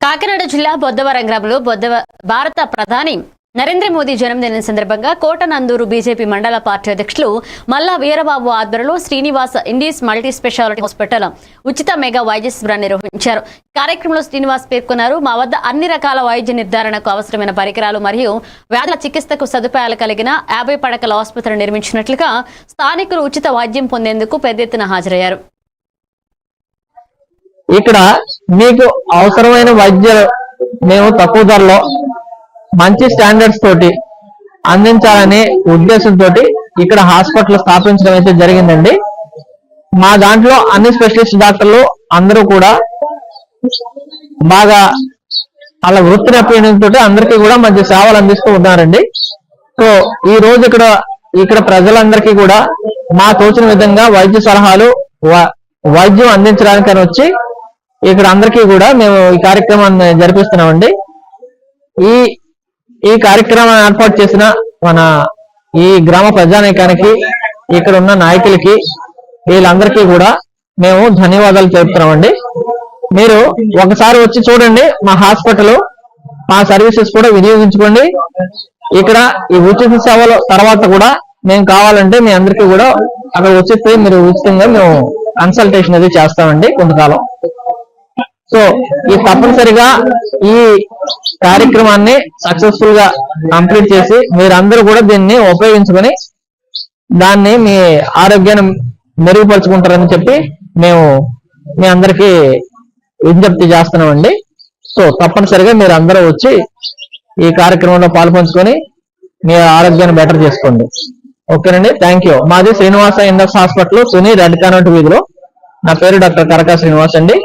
కాకినాడ జిల్లా బొద్దవరం గ్రామంలో బొద్దవ భారత ప్రధాని నరేంద్ర మోదీ జన్మదినం సందర్భంగా కోటనందూరు బీజేపీ మండల పార్టీ అధ్యక్షులు మల్లా వీరబాబు ఆధ్వర్యంలో Srinivasa Indus multi speciality hospital ఉచిత మెగా వైద్య శిబిరాన్ని నిర్వహించారు. కార్యక్రమంలో శ్రీనివాస్ పేర్కొన్నారు మా వద్ద అన్ని రకాల వైద్య నిర్ధారణకు అవసరమైన పరికరాలు మరియు వ్యాధుల చికిత్సకు సదుపాయాలు కలిగిన యాభై పడకల ఆసుపత్రి నిర్మించినట్లుగా స్థానికులు ఉచిత వైద్యం పొందేందుకు పెద్ద ఎత్తున హాజరయ్యారు. ఇక్కడ మీకు అవసరమైన వైద్యులు మేము తక్కువ ధరలో మంచి స్టాండర్డ్స్ తోటి అందించాలనే ఉద్దేశంతో ఇక్కడ హాస్పిటల్ స్థాపించడం అయితే జరిగిందండి. మా దాంట్లో అన్ని స్పెషలిస్ట్ డాక్టర్లు అందరూ కూడా బాగా వాళ్ళ వృత్తి నైపుణ్యంతో అందరికీ కూడా మంచి సేవలు అందిస్తూ ఉన్నారండి. సో ఈ రోజు ఇక్కడ ఇక్కడ ప్రజలందరికీ కూడా మా తోచిన విధంగా వైద్య సలహాలు వ- వైద్యం అందించడానికని వచ్చి ఇక్కడ అందరికీ కూడా మేము ఈ కార్యక్రమాన్ని జరిపిస్తున్నామండి. ఈ ఈ కార్యక్రమాన్ని ఏర్పాటు చేసిన మన ఈ గ్రామ ప్రజానీకానికి ఇక్కడ ఉన్న నాయకులకి వీళ్ళందరికీ కూడా మేము ధన్యవాదాలు తెలుపుతున్నామండి. మీరు ఒకసారి వచ్చి చూడండి మా హాస్పిటల్ మా సర్వీసెస్ కూడా వినియోగించుకోండి. ఇక్కడ ఈ ఉచిత సేవల తర్వాత కూడా మేము కావాలంటే మీ అందరికీ కూడా అక్కడ వచ్చిస్తే మీరు ఉచితంగా మేము కన్సల్టేషన్ అది చేస్తామండి కొంతకాలం. సో ఈ తప్పనిసరిగా ఈ కార్యక్రమాన్ని సక్సెస్ఫుల్గా కంప్లీట్ చేసి మీరందరూ కూడా దీన్ని ఉపయోగించుకొని దాన్ని మీ ఆరోగ్యాన్ని మెరుగుపరుచుకుంటారని చెప్పి మేము మీ అందరికీ విజ్ఞప్తి చేస్తున్నామండి. సో తప్పనిసరిగా మీరు అందరూ వచ్చి ఈ కార్యక్రమంలో పాల్పంచుకొని మీ ఆరోగ్యాన్ని బెటర్ చేసుకోండి. ఓకేనండి? థ్యాంక్ యూ మాది శ్రీనివాస ఇండస్ హాస్పిటల్ సునీ రెడ్ కానట్ వీధిలో. నా పేరు డాక్టర్ కరకా శ్రీనివాస్ అండి.